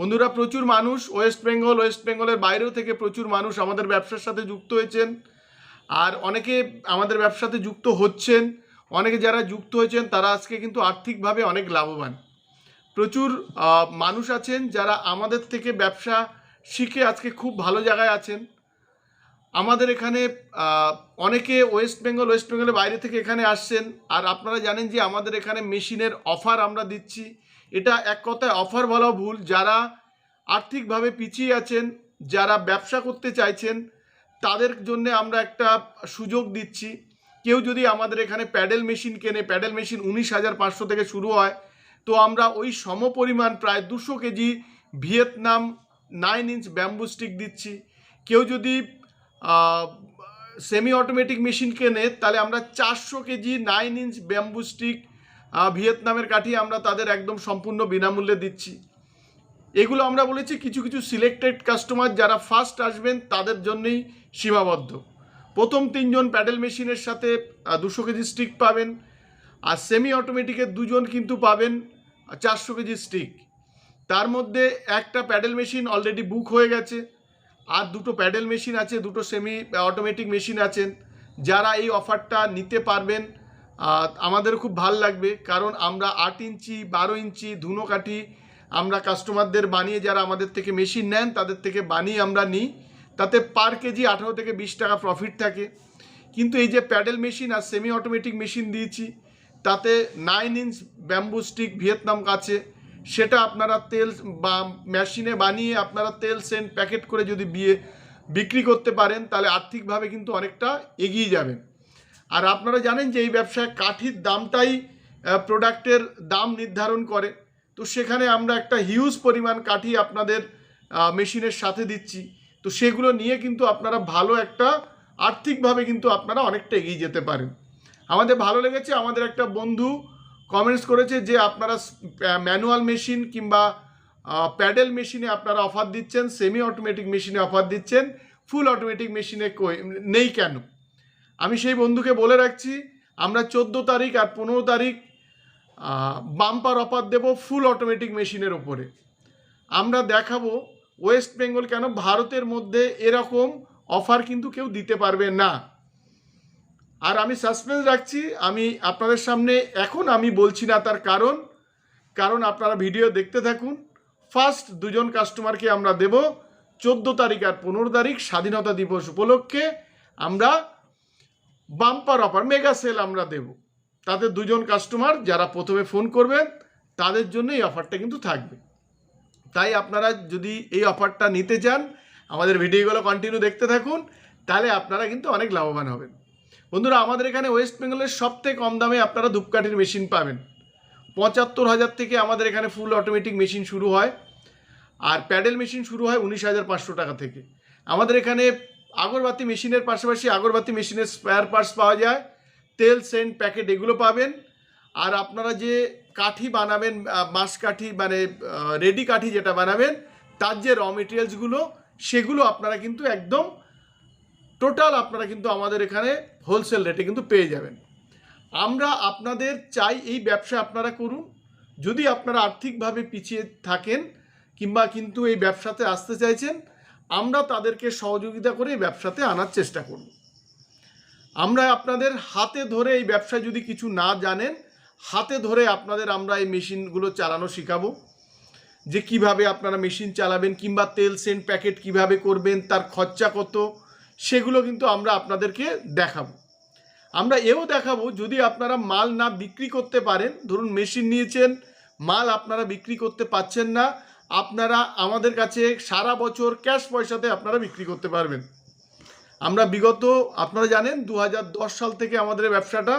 বন্ধুরা, প্রচুর মানুষ ওয়েস্ট বেঙ্গল ওয়েস্ট বেঙ্গলের বাইরেও থেকে প্রচুর মানুষ আমাদের ব্যবসার সাথে যুক্ত হয়েছেন। আর অনেকে আমাদের ব্যবসাতে যুক্ত হচ্ছেন। অনেকে যারা যুক্ত হয়েছেন, তারা আজকে কিন্তু আর্থিকভাবে অনেক লাভবান। প্রচুর মানুষ আছেন যারা আমাদের থেকে ব্যবসা শিখে আজকে খুব ভালো জায়গায় আছেন। আমাদের এখানে অনেকে ওয়েস্ট বেঙ্গল ওয়েস্ট বেঙ্গলের বাইরে থেকে এখানে আসছেন। আর আপনারা জানেন যে আমাদের এখানে মেশিনের অফার আমরা দিচ্ছি। এটা এক কথায় অফার বলা ভুল। যারা আর্থিকভাবে পিছিয়ে আছেন, যারা ব্যবসা করতে চাইছেন, তাদের জন্য আমরা একটা সুযোগ দিচ্ছি। কেউ যদি আমাদের এখানে প্যাডেল মেশিন কেনে, প্যাডেল মেশিন উনিশ হাজার পাঁচশো থেকে শুরু হয়, তো আমরা ওই সমপরিমাণ প্রায় দুশো KG Vietnam nine inch bamboo stick দিচ্ছি। কেউ যদি সেমি অটোমেটিক মেশিন কেনে, তাহলে আমরা চারশো KG nine inch bamboo stick ভিয়েতনামের কাঠি আমরা তাদের একদম সম্পূর্ণ বিনামূল্যে দিচ্ছি। এগুলো আমরা বলেছি কিছু কিছু সিলেক্টেড কাস্টমার যারা ফার্স্ট আসবেন, তাদের জন্যই সীমাবদ্ধ। প্রথম তিনজন প্যাডেল মেশিনের সাথে দুশো কেজি স্টিক পাবেন, আর সেমি অটোমেটিকের দুজন কিন্তু পাবেন চারশো কেজি স্টিক তার মধ্যে একটা প্যাডেল মেশিন অলরেডি বুক হয়ে গেছে, আর দুটো প্যাডেল মেশিন আছে, দুটো সেমি অটোমেটিক মেশিন আছেন। যারা এই অফারটা নিতে পারবেন আমাদের খুব ভালো লাগবে, কারণ আমরা আট ইঞ্চি, বারো ইঞ্চি ধুনো কাঠি আমরা কাস্টমারদের বানিয়ে যারা আমাদের থেকে মেশিন নেন, তাদের থেকে বানিয়ে আমরা নিই। তাতে পার কেজি আঠারো থেকে বিশ টাকা প্রফিট থাকে। কিন্তু এই যে প্যাডেল মেশিন আর সেমি অটোমেটিক মেশিন দিয়েছি, তাতে nine inch bamboo stick Vietnam কাছে, সেটা আপনারা তেল বা মেশিনে বানিয়ে আপনারা তেল সেন্ট প্যাকেট করে যদি বিয়ে বিক্রি করতে পারেন, তাহলে আর্থিকভাবে কিন্তু অনেকটা এগিয়ে যাবেন আর আপনারা জানেন যে এই ব্যবসায় কাঠির দামটাই প্রোডাক্টের দাম নির্ধারণ করে। তো সেখানে আমরা একটা হিউজ পরিমাণ কাঠি আপনাদের মেশিনের সাথে দিচ্ছি। তো সেগুলো নিয়ে কিন্তু আপনারা ভালো একটা, আর্থিকভাবে কিন্তু আপনারা অনেকটা এগিয়ে যেতে পারেন। আমাদের ভালো লেগেছে, আমাদের একটা বন্ধু কমেন্টস করেছে যে আপনারা ম্যানুয়াল মেশিন কিংবা প্যাডেল মেশিনে আপনারা অফার দিচ্ছেন সেমি অটোমেটিক মেশিনে অফার দিচ্ছেন ফুল অটোমেটিক মেশিনে নেই কেন? আমি সেই বন্ধুকে বলে রাখছি, আমরা চোদ্দ তারিখ আর পনেরো তারিখ বাম্পার অফার দেব ফুল অটোমেটিক মেশিনের ওপরে আমরা দেখাবো ওয়েস্ট বেঙ্গল কেন ভারতের মধ্যে এরকম অফার কিন্তু কেউ দিতে পারবে না। আর আমি সাসপেন্স রাখছি, আমি আপনাদের সামনে এখন আমি বলছি না তার কারণ কারণ আপনারা ভিডিও দেখতে থাকুন। ফার্স্ট দুজন কাস্টমারকে আমরা দেব, চোদ্দ তারিখ আর পনেরো তারিখ স্বাধীনতা দিবস উপলক্ষে আমরা বাম্পার অফার মেগা সেল আমরা দেব। তাতে দুজন কাস্টমার যারা প্রথমে ফোন করবেন, তাদের জন্য এই অফারটা কিন্তু থাকবে। তাই আপনারা যদি এই অফারটা নিতে চান, আমাদের ভিডিওগুলো কন্টিনিউ দেখতে থাকুন, তাহলে আপনারা কিন্তু অনেক লাভবান হবেন। বন্ধুরা, আমাদের এখানে ওয়েস্ট বেঙ্গলের সবথেকে কম দামে আপনারা ধূপকাঠির মেশিন পাবেন। পঁচাত্তর হাজার থেকে আমাদের এখানে ফুল অটোমেটিক মেশিন শুরু হয়। আর প্যাডেল মেশিন শুরু হয় উনিশ হাজার পাঁচশো টাকা থেকে। আমাদের এখানে আগরবাতি মেশিনের পাশাপাশি আগরবাতি মেশিনের স্পেয়ার পার্টস পাওয়া যায়। তেল, সেন্ট, প্যাকেট, এগুলো পাবেন। আর আপনারা যে কাঠি বানাবেন বাঁশ কাঠি মানে রেডি কাঠি যেটা বানাবেন, তার যে র মেটেরিয়ালসগুলো সেগুলো আপনারা কিন্তু একদম টোটাল আপনারা কিন্তু আমাদের এখানে হোলসেল রেটে কিন্তু পেয়ে যাবেন। আমরা আপনাদের চাই এই ব্যবসা আপনারা করুন। যদি আপনারা আর্থিকভাবে পিছিয়ে থাকেন কিংবা কিন্তু এই ব্যবসাতে আসতে চাইছেন আমরা তাদেরকে সহযোগিতা করে এই ব্যবসাতে আনার চেষ্টা করব। আমরা আপনাদের হাতে ধরে এই ব্যবসা যদি কিছু না জানেন, হাতে ধরে আপনাদের আমরা এই মেশিনগুলো চালানো শেখাবো। যে কীভাবে আপনারা মেশিন চালাবেন কিংবা তেল সেন্ট প্যাকেট কীভাবে করবেন, তার খরচা কত, সেগুলো কিন্তু আমরা আপনাদেরকে দেখাবো। আমরা এও দেখাবো যদি আপনারা মাল না বিক্রি করতে পারেন, ধরুন মেশিন নিয়েছেন, মাল আপনারা বিক্রি করতে পাচ্ছেন না আপনারা আমাদের কাছে সারা বছর ক্যাশ পয়সাতে আপনারা বিক্রি করতে পারবেন। আমরা বিগত, আপনারা জানেন দু হাজার দশ সাল থেকে আমাদের ব্যবসাটা,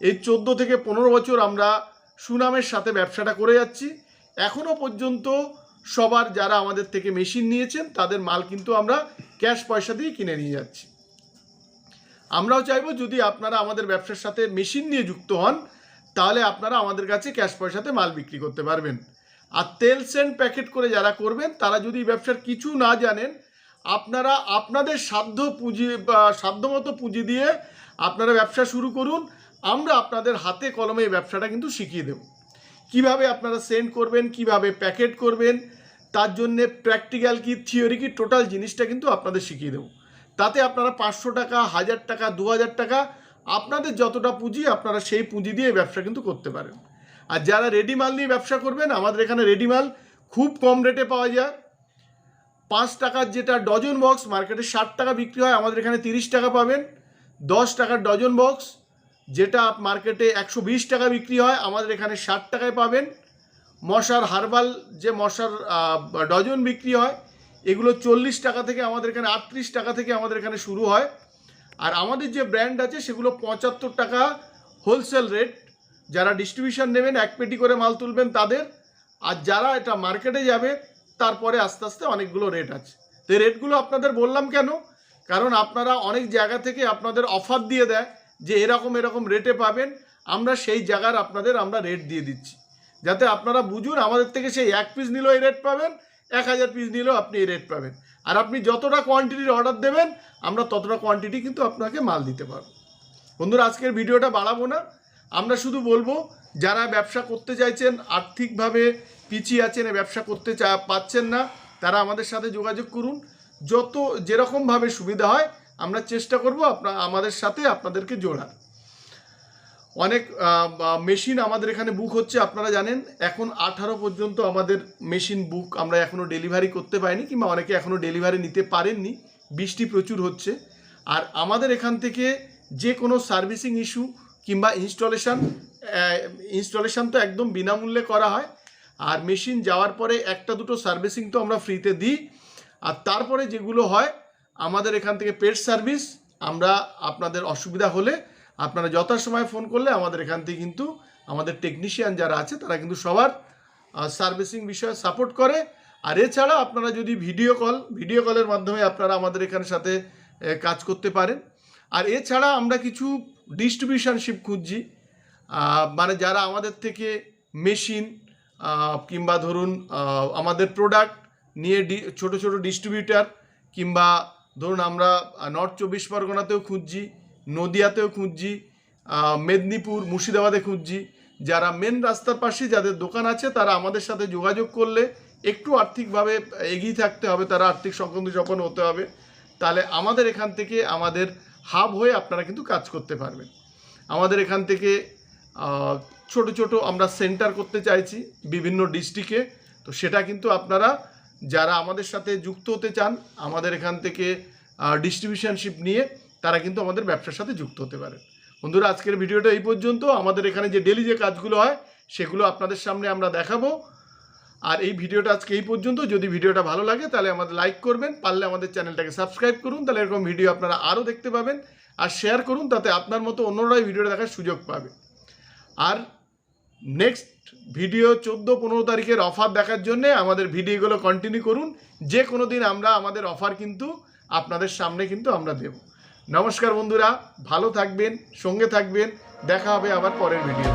এই চোদ্দ থেকে পনেরো বছর আমরা সুনামের সাথে ব্যবসাটা করে যাচ্ছি। এখনও পর্যন্ত সবার যারা আমাদের থেকে মেশিন নিয়েছেন, তাদের মাল কিন্তু আমরা ক্যাশ পয়সা দিয়ে কিনে নিয়ে যাচ্ছি। আমরাও চাইব যদি আপনারা আমাদের ব্যবসার সাথে মেশিন নিয়ে যুক্ত হন, তাহলে আপনারা আমাদের কাছে ক্যাশ পয়সাতে মাল বিক্রি করতে পারবেন। আর তেল সেন্ট প্যাকেট করে যারা করবেন, তারা যদি ব্যবসার কিছু না জানেন, আপনারা আপনাদের সাধ্য পুঁজি সাধ্যমতো পুঁজি দিয়ে আপনারা ব্যবসা শুরু করুন, আমরা আপনাদের হাতে কলমে এই ব্যবসাটা কিন্তু শিখিয়ে দেব। কীভাবে আপনারা সেন্ড করবেন, কীভাবে প্যাকেট করবেন, তার জন্যে প্র্যাকটিক্যাল কি, থিওরি কি, টোটাল জিনিসটা কিন্তু আপনাদের শিখিয়ে দেবো। তাতে আপনারা পাঁচশো টাকা, হাজার টাকা, দু হাজার টাকা, আপনাদের যতটা পুঁজি, আপনারা সেই পুঁজি দিয়ে ব্যবসা কিন্তু করতে পারেন। আর যারা রেডি মাল নিয়ে ব্যবসা করবেন, আমাদের এখানে রেডি মাল খুব কম রেটে পাওয়া যায়। পাঁচ টাকার যেটা ডজন বক্স মার্কেটে ষাট টাকা বিক্রি হয়, আমাদের এখানে তিরিশ টাকা পাবেন। দশ টাকার ডজন বক্স যেটা মার্কেটে একশো বিশ টাকা বিক্রি হয়, আমাদের এখানে ষাট টাকায় পাবেন। মশার হার্বাল যে মশার ডজন বিক্রি হয়, এগুলো চল্লিশ টাকা থেকে আমাদের এখানে আটত্রিশ টাকা থেকে আমাদের এখানে শুরু হয়। আর আমাদের যে ব্র্যান্ড আছে, সেগুলো পঁচাত্তর টাকা হোলসেল রেট যারা ডিস্ট্রিবিউশন নেবেন, এক পেটি করে মাল তুলবেন তাদের। আর যারা এটা মার্কেটে যাবে, তারপরে আস্তে আস্তে অনেকগুলো রেট আছে। তো এই রেটগুলো আপনাদের বললাম কেন? কারণ আপনারা অনেক জায়গা থেকে আপনাদের অফার দিয়ে দেয় যে এরকম এরকম রেটে পাবেন। আমরা সেই জায়গার আপনাদের আমরা রেট দিয়ে দিচ্ছি। যাতে আপনারা বুঝুন, আমাদের থেকে সেই এক পিস নিলেও এই রেট পাবেন, এক হাজার পিস নিলেও আপনি এই রেট পাবেন। আর আপনি যতটা কোয়ান্টিটির অর্ডার দেবেন, আমরা ততটা কোয়ান্টিটি কিন্তু আপনাকে মাল দিতে পারব। বন্ধুরা, আজকের ভিডিওটা বাড়াবো না। আমরা শুধু বলব, যারা ব্যবসা করতে চাইছেন, আর্থিকভাবে পিছিয়ে আছেন ব্যবসা করতে চা, পাচ্ছেন না, তারা আমাদের সাথে যোগাযোগ করুন। যত যেরকমভাবে সুবিধা হয়, আমরা চেষ্টা করব আপনার আমাদের সাথে আপনাদেরকে জোড়ার। অনেক মেশিন আমাদের এখানে বুক হচ্ছে, আপনারা জানেন, এখন আঠারো পর্যন্ত আমাদের মেশিন বুক আমরা এখনও ডেলিভারি করতে পারিনি, কিংবা অনেকে এখনও ডেলিভারি নিতে পারেননি, বৃষ্টি প্রচুর হচ্ছে। আর আমাদের এখান থেকে যে কোনো সার্ভিসিং ইস্যু কিংবা ইনস্টলেশন ইনস্টলেশন তো একদম বিনামূল্যে করা হয়। আর মেশিন যাওয়ার পরে একটা দুটো সার্ভিসিং তো আমরা ফ্রিতে দিই। আর তারপরে যেগুলো হয়, আমাদের এখান থেকে পেড সার্ভিস, আমরা আপনাদের অসুবিধা হলে আপনারা যথাসময়ে ফোন করলে আমাদের এখান থেকে কিন্তু আমাদের টেকনিশিয়ান যারা আছে, তারা কিন্তু সবার সার্ভিসিং বিষয়ে সাপোর্ট করে। আর এছাড়া আপনারা যদি ভিডিও কল, ভিডিও কলের মাধ্যমে আপনারা আমাদের এখানে সাথে কাজ করতে পারেন। আর এছাড়া আমরা কিছু ডিস্ট্রিবিউশনশিপ খুঁজছি মানে যারা আমাদের থেকে মেশিন কিংবা ধরুন আমাদের প্রোডাক্ট নিয়ে ডি, ছোট ছোটো ডিস্ট্রিবিউটার কিংবা ধরুন আমরা নর্থ চব্বিশ পরগনাতেও খুঁজছি, নদিয়াতেও খুঁজছি মেদিনীপুর, মুর্শিদাবাদে খুঁজছি, যারা মেন রাস্তার পাশে যাদের দোকান আছে তারা আমাদের সাথে যোগাযোগ করলে একটু আর্থিকভাবে এগিয়ে থাকতে হবে, তারা আর্থিক সংকল্প সম্পন্ন হতে হবে। তাহলে আমাদের এখান থেকে আমাদের হাব হয়ে আপনারা কিন্তু কাজ করতে পারবেন। আমাদের এখান থেকে ছোট ছোট আমরা সেন্টার করতে চাইছি বিভিন্ন ডিস্ট্রিক্টে। তো সেটা কিন্তু আপনারা যারা আমাদের সাথে যুক্ত হতে চান, আমাদের এখান থেকে ডিস্ট্রিবিউশনশিপ নিয়ে তারা কিন্তু আমাদের ব্যবসার সাথে যুক্ত হতে পারে বন্ধুরা, আজকের ভিডিওটা এই পর্যন্ত। আমাদের এখানে যে ডেলি যে কাজগুলো হয়, সেগুলো আপনাদের সামনে আমরা দেখাবো। আর এই ভিডিওটা আজকে এই পর্যন্ত। যদি ভিডিওটা ভালো লাগে, তাহলে আমাদের লাইক করবেন। পারলে আমাদের চ্যানেলটাকে সাবস্ক্রাইব করুন। তাহলে এরকম ভিডিও আপনারা আরও দেখতে পাবেন। আর শেয়ার করুন, তাতে আপনার মতো অন্যরাই ভিডিওটা দেখার সুযোগ পাবে। আর নেক্সট ভিডিও চোদ্দ পনেরো তারিখের অফার দেখার জন্যে আমাদের ভিডিওগুলো কন্টিনিউ করুন। যে কোনো দিন আমরা, আমাদের অফার কিন্তু আপনাদের সামনে কিন্তু আমরা দেব। নমস্কার বন্ধুরা, ভালো থাকবেন, সঙ্গে থাকবেন। দেখা হবে আবার পরের ভিডিও